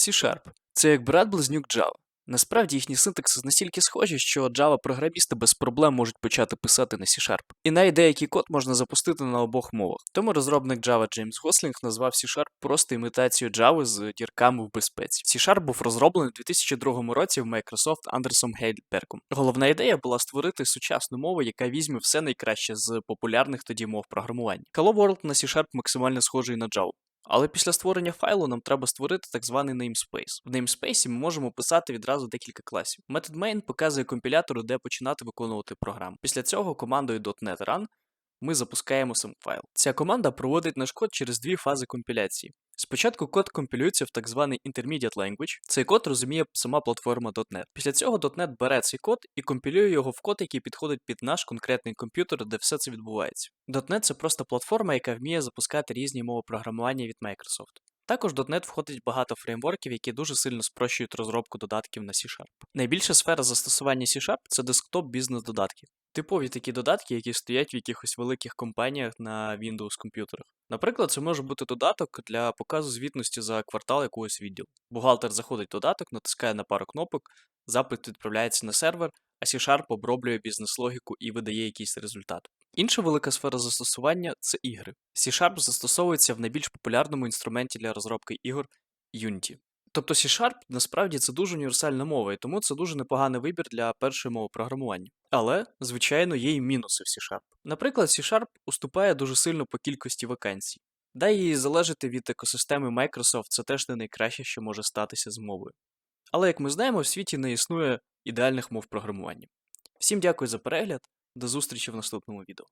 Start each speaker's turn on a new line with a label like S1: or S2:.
S1: C-Sharp – це як брат-близнюк Java. Насправді їхні синтакси настільки схожі, що Java-програмісти без проблем можуть почати писати на C-Sharp. І навіть деякий код можна запустити на обох мовах. Тому розробник Java Джеймс Гослінг назвав C-Sharp просто імітацією Java з дірками в безпеці. C-Sharp був розроблений у 2002 році в Microsoft Андерсом Гейдбергом. Головна ідея була створити сучасну мову, яка візьме все найкраще з популярних тоді мов програмування. Hello World на C-Sharp максимально схожий на Java. Але після створення файлу нам треба створити так званий namespace. В namespace ми можемо писати відразу декілька класів. Метод main показує компілятору, де починати виконувати програму. Після цього командою .NET Run ми запускаємо сам файл. Ця команда проводить наш код через дві фази компіляції. Спочатку код компілюється в так званий Intermediate Language. Цей код розуміє сама платформа .NET. Після цього .NET бере цей код і компілює його в код, який підходить під наш конкретний комп'ютер, де все це відбувається. .NET – це просто платформа, яка вміє запускати різні мови програмування від Microsoft. Також до .NET входить багато фреймворків, які дуже сильно спрощують розробку додатків на C-Sharp. Найбільша сфера застосування C-Sharp – це десктоп бізнес-додатків. Типові такі додатки, які стоять в якихось великих компаніях на Windows комп'ютерах. Наприклад, це може бути додаток для показу звітності за квартал якогось відділу. Бухгалтер заходить в додаток, натискає на пару кнопок, запит відправляється на сервер, а C-Sharp оброблює бізнес-логіку і видає якийсь результат. Інша велика сфера застосування це ігри. C-Sharp застосовується в найбільш популярному інструменті для розробки ігор Unity. Тобто C-Sharp насправді це дуже універсальна мова, і тому це дуже непоганий вибір для першої мови програмування. Але, звичайно, є і мінуси в C-Sharp. Наприклад, C-Sharp уступає дуже сильно по кількості вакансій. Дай їй залежати від екосистеми Microsoft, це теж не найкраще, що може статися з мовою. Але як ми знаємо, в світі не існує ідеальних мов програмування. Всім дякую за перегляд, до зустрічі в наступному відео.